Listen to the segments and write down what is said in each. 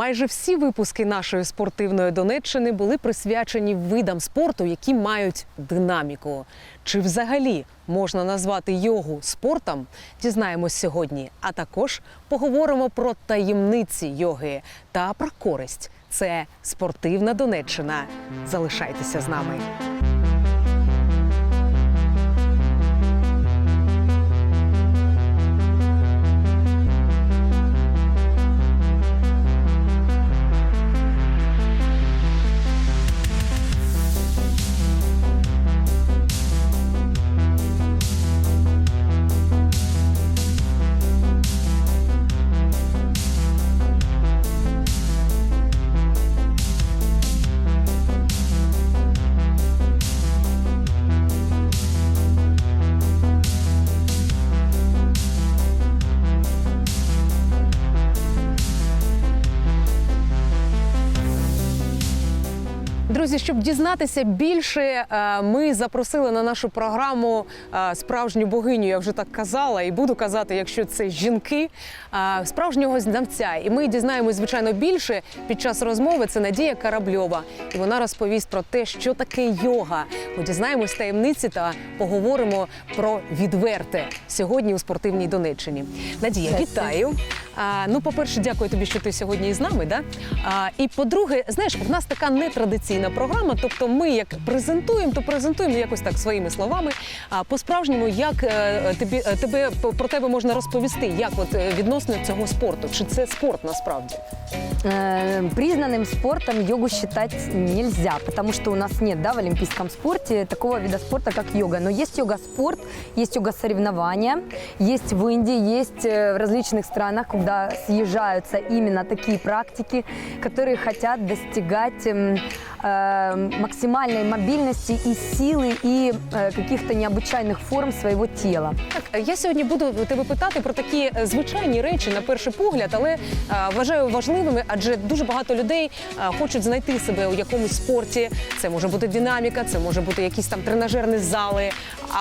Майже всі випуски нашої спортивної Донеччини були присвячені видам спорту, які мають динаміку. Чи взагалі можна назвати йогу спортом? Дізнаємось сьогодні. А також поговоримо про таємниці йоги та про користь. Це спортивна Донеччина. Залишайтеся з нами. Друзі, щоб дізнатися більше, е, ми запросили на нашу програму е, справжню богиню. Я вже так казала, і буду казати, якщо це жінки, е, справжнього знавця. І ми дізнаємось, звичайно, більше під час розмови. Це Надія Карабльова, і вона розповість про те, що таке йога. Ми дізнаємось таємниці та поговоримо про відверте сьогодні у спортивній Донеччині. Надія, вітаю. А, ну, по-перше, дякую тобі, що ти сьогодні із нами. Да? А, і по-друге, знаєш, в нас така нетрадиційна програма. Тобто, ми як презентуємо, то презентуємо якось так своїми словами. А по-справжньому, як е, тобі е, тебе про тебе можна розповісти, як от е, відносно цього спорту? Чи це спорт насправді? Э, Признанным спортом йогу считать нельзя, потому что у нас нет да, в олимпийском спорте такого вида спорта, как йога. Но есть йога-спорт, есть йога-соревнования, есть в Индии, есть э, в различных странах, куда съезжаются именно такие практики, которые хотят достигать эм, э, максимальной мобильности и силы, и э, каких-то необычайных форм своего тела. Так, я сьогодні буду тебе питати про такі е, звичайні речі на перший погляд, але е, вважаю важливими, адже дуже багато людей е, хочуть знайти себе у якомусь спорті. Це може бути динаміка, це може бути якісь там тренажерні зали,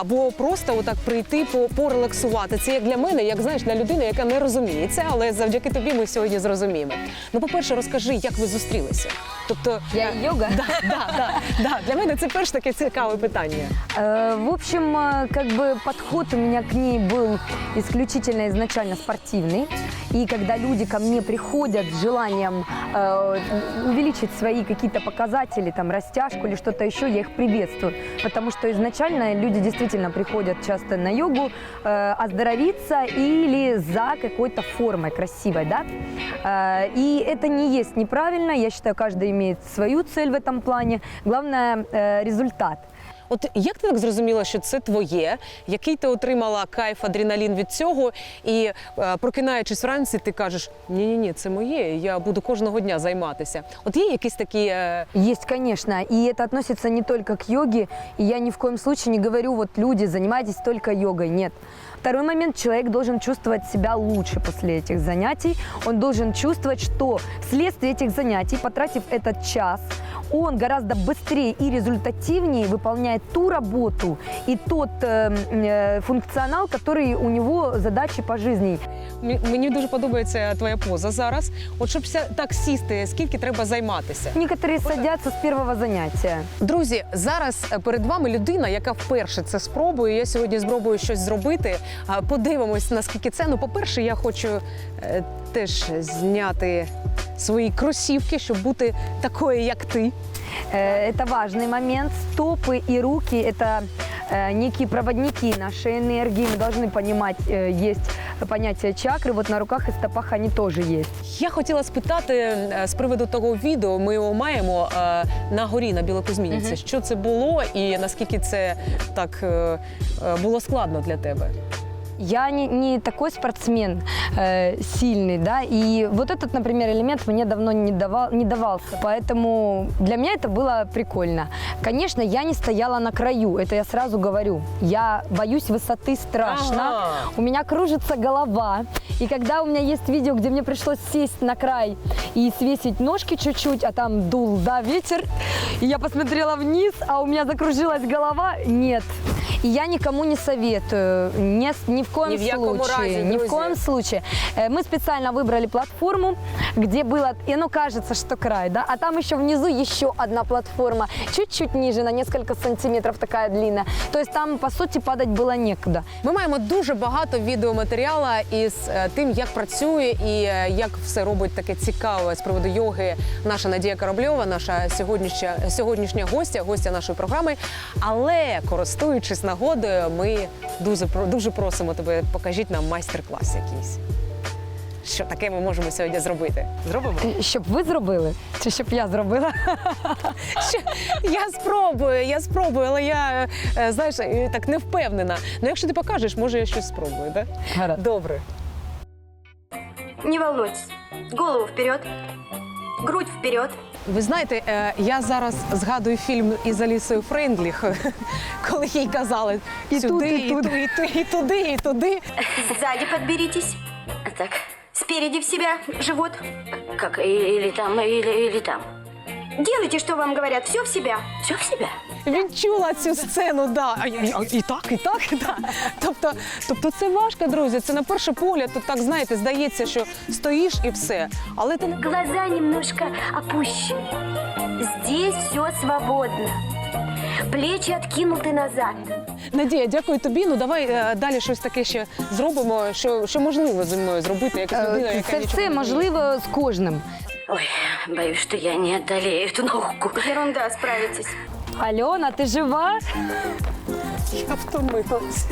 або просто отак прийти по порелаксувати. Це як для мене, як знаєш, для людини, яка не розуміє це, але завдяки тобі ми сьогодні зрозуміємо. Ну, по-перше, розкажи, як ви зустрілися. Тобто, Я е, и йога. Да, да, да, да. Для мене це перш таке цікаве питання. Э, В общем, э, как бы подход у меня к ней был исключительно изначально спортивный. И когда люди ко мне приходят с желанием э, увеличить свои какие-то показатели, там, растяжку или что-то еще, я их приветствую. Потому что изначально люди действительно приходят часто на йогу э, оздоровиться или за какой-то формой красивой, да. Э, и это не есть неправильно. Я считаю, каждый имеет свою цель в этом плане. Главное э, результат. От як ти так зрозуміла, що це твоє? Який ти отримала кайф, адреналін від цього? І е, прокинаючись вранці, ти кажеш: ні, ні, ні, це моє. Я буду кожного дня займатися. От є якісь такі. Е, Есть, конечно, и это относится не только к йоге, и я ни в коем случае не говорю, вот люди, занимайтесь только йогой, нет. Второй момент, человек должен чувствовать себя лучше после этих занятий, он должен чувствовать, что вследствие этих занятий, потратив этот час, он гораздо быстрее и результативнее выполняет ту работу и тот э, э, функционал, который у него задачи по жизни. м- мені дуже подобається твоя поза зараз. От щоб ся- так сісти, скільки треба займатися. Некоторые садятся с первого занятия. Друзі, зараз е, перед вами людина, яка вперше це спробує. Я сьогодні спробую щось зробити. А, Подивимось, наскільки це. Ну, по-перше, я хочу е, теж зняти свої кросівки, щоб бути такою, як ти. Э, Это важный момент. Стопы и руки – это э, некие проводники нашей энергии. Мы должны понимать, э, есть понятие чакры. Вот на руках и стопах они тоже есть. Я хотіла спитати е, з приводу того відео. Ми його маємо е, на горі на Білокузмінці. Що це було, і наскільки це так е, е, було складно для тебе? Я не, не такой спортсмен э, сильный, да, и вот этот, например, элемент мне давно не, давал, не давался, поэтому для меня это было прикольно. Конечно, я не стояла на краю, это я сразу говорю. Я боюсь высоты страшно, Ага. у меня кружится голова, и когда у меня есть видео, где мне пришлось сесть на край и свесить ножки чуть-чуть, а там дул, да, ветер, и я посмотрела вниз, а у меня закружилась голова, нет. И я никому не советую, ни, с- ни в коем Ни в якому случае. разе, ни в друзья. коем случае. Э, Мы специально выбрали платформу, где было, и ну кажется, что край, да, а там еще внизу еще одна платформа, чуть-чуть ниже, на несколько сантиметров такая длинная. То есть там, по сути, падать было некуда. Ми маємо дуже багато відеоматеріалу із е, тим, як працює і е, як все робить таке цікаве з приводу йоги. Наша Надія Корабльова, наша сьогоднішня сьогоднішня гостя, гостя нашої програми. Але користуючись нагодою, ми дуже дуже просимо тебе, покажіть нам майстер-клас якийсь. Що таке ми можемо сьогодні зробити? Зробимо? Щоб ви зробили, чи щоб я зробила? Ще- Я спробую, я спробую, але я е, знаєш, е, так не впевнена. Ну, якщо ти покажеш, може я щось спробую, так? Гаразд. Добре. Не волнуйтесь. Голову вперед. Грудь вперед. Ви знаєте, е, я зараз згадую фільм із Алісою Френдліх, коли їй казали І сюди, і туди, і, ту- і туди, і туди. Сзади підберітесь. Так. Спереди в себя живот. Как, или там, или, или там. Делайте, что вам говорят. Все в себя. Все в себя. Відчула цю сцену, да. А, і, а, і так, і так, і так. Тобто, тобто це важко, друзі. Це на перший погляд, тут так знаєте, здається, що стоїш і все. Але ти не Глаза немножко опущены. Здесь все свободно. Плечи откинуты назад. Надія, дякую тобі. Ну давай е, далі щось таке ще зробимо, що, що можливо зі мною зробити, як людина, Е, яка Це нічого все не вміє. можливо з кожним. Ой, боюсь, что я не одолею эту науку. Ерунда, справитесь. Альона, ти жива? Я втомилась.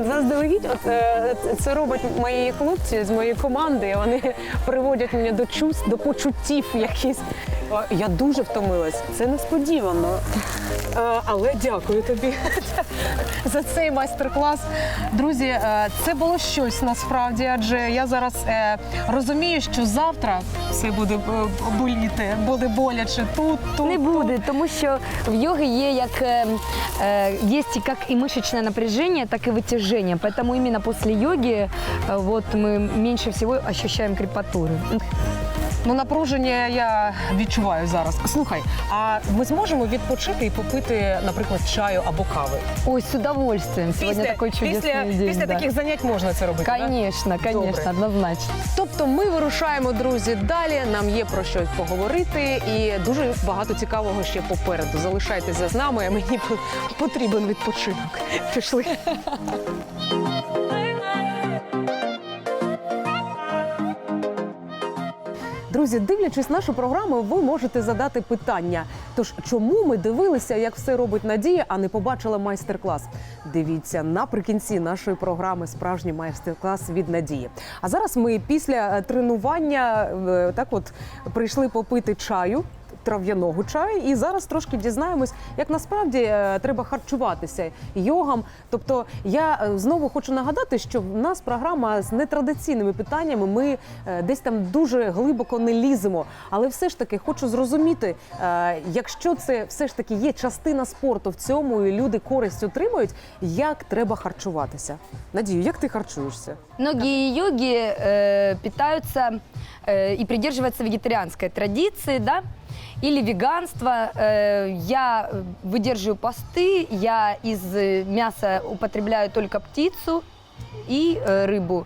Заздалегідь, от е, це роблять мої хлопці з моєї команди. Вони приводять мене до чувств, до почуттів якісь. Е, Я дуже втомилась. Це несподівано. Е, Але дякую тобі за цей майстер-клас. Друзі, е, це було щось насправді, адже я зараз е, розумію, що завтра все буде е, боліти, буде боляче тут, тут. Не тут. буде, тому що в йоги є як е, е, є і як і мышечное напряжение, так и вытяжение. Поэтому именно после йоги э, вот мы меньше всего ощущаем крепатуры. Ну, напруження я відчуваю зараз. Слухай, а ми зможемо відпочити і попити, наприклад, чаю або кави? Ой, с удовольствием. Сегодня такой чудесный після, день. після да. таких занять можна це робити. Конечно, конечно, однозначно. Тобто ми вирушаємо, друзі, далі. Нам є про що поговорити, і дуже багато цікавого ще попереду. Залишайтеся з нами, а мені потрібен відпочинок. Пішли. Друзі, дивлячись нашу програму, ви можете задати питання. Тож чому ми дивилися, як все робить Надія, а не побачили майстер-клас? Дивіться наприкінці нашої програми справжній майстер-клас від Надії. А зараз ми після е, тренування е, так от прийшли попити чаю. Трав'яного чаю, і зараз трошки дізнаємось, як насправді е, треба харчуватися йогам. Тобто, я е, знову хочу нагадати, що в нас програма з нетрадиційними питаннями. Ми е, десь там дуже глибоко не ліземо. Але все ж таки хочу зрозуміти, якщо це все ж таки є частина спорту в цьому, і люди користь отримують, як треба харчуватися. Надію, як ти харчуєшся? Многие йоги э, питаются э, и придерживаются вегетарианской традиции, да, или веганства. Э, я выдерживаю посты, я из э, мяса употребляю только птицу и э, рыбу.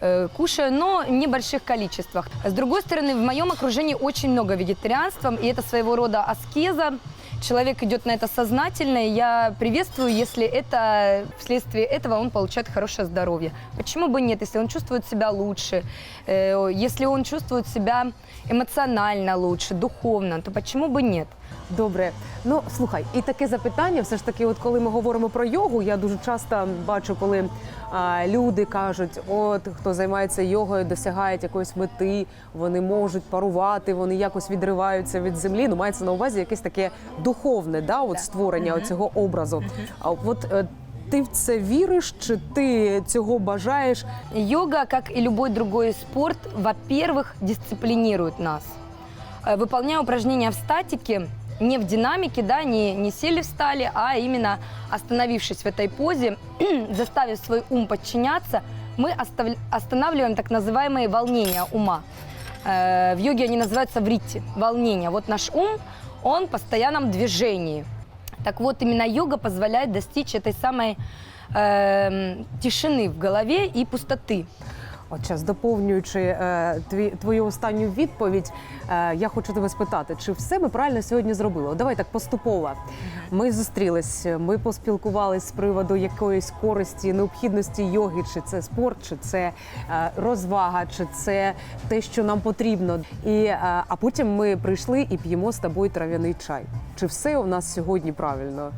Э, Кушаю, но в небольших количествах. С другой стороны, в моем окружении очень много вегетарианства, и это своего рода аскеза. Человек идет на это сознательно, и я приветствую, если это вследствие этого он получает хорошее здоровье. Почему бы нет, если он чувствует себя лучше, э, если он чувствует себя эмоционально лучше, духовно, то почему бы нет? Добре, ну слухай, і таке запитання, все ж таки, от коли ми говоримо про йогу, я дуже часто бачу, коли а, люди кажуть, от хто займається йогою, досягають якоїсь мети, вони можуть парувати, вони якось відриваються від землі. Ну мається на увазі якесь таке духовне, да, от створення цього образу. А от е, ти в це віриш, чи ти цього бажаєш? Йога, как и любой другой спорт, во-первых, дисциплинирует нас. Э, Выполняя упражнения в статике, не в динамике, да, не, не сели встали, а именно остановившись в этой позе, заставив свой ум подчиняться, мы остав- останавливаем так называемые волнения ума. Э, В йоге они называются вритти, волнения. Вот наш ум, он в постоянном движении. Так вот, именно йога позволяет достичь этой самой эм, тишины в голове и пустоты. От час доповнюючи е, тві, твою останню відповідь, е, я хочу тебе спитати, чи все ми правильно сьогодні зробили? От Давай так поступово. Ми зустрілись, ми поспілкувалися з приводу якоїсь користі, необхідності йоги, чи це спорт, чи це е, розвага, чи це те, що нам потрібно. І, е, а потім ми прийшли і п'ємо з тобою трав'яний чай. Чи все у нас сьогодні правильно?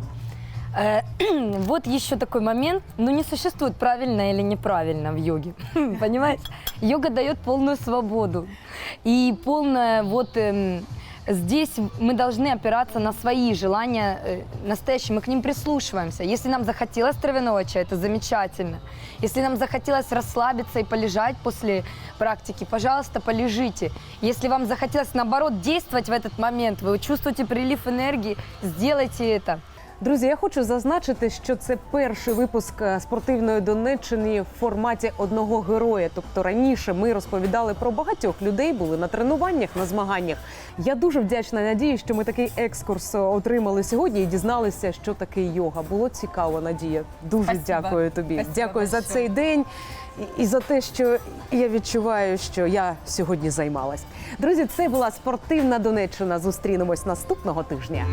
Э, Вот еще такой момент. Ну, не существует правильно или неправильно в йоге. Понимаете? Йога дает полную свободу. И полная вот эм, здесь мы должны опираться на свои желания э, настоящие. Мы к ним прислушиваемся. Если нам захотелось травяного чая, это замечательно. Если нам захотелось расслабиться и полежать после практики, пожалуйста, полежите. Если вам захотелось, наоборот, действовать в этот момент, вы чувствуете прилив энергии, сделайте это. Друзі, я хочу зазначити, що це перший випуск е, спортивної Донеччини в форматі одного героя. Тобто раніше ми розповідали про багатьох людей, були на тренуваннях, на змаганнях. Я дуже вдячна Надії, що ми такий екскурс е, отримали сьогодні і дізналися, що таке йога. Було цікаво, Надія. Дуже Спасибо. дякую тобі. Спасибо дякую за цей день. І за те, що я відчуваю, що я сьогодні займалась. Друзі, це була спортивна Донеччина. Зустрінемось наступного тижня.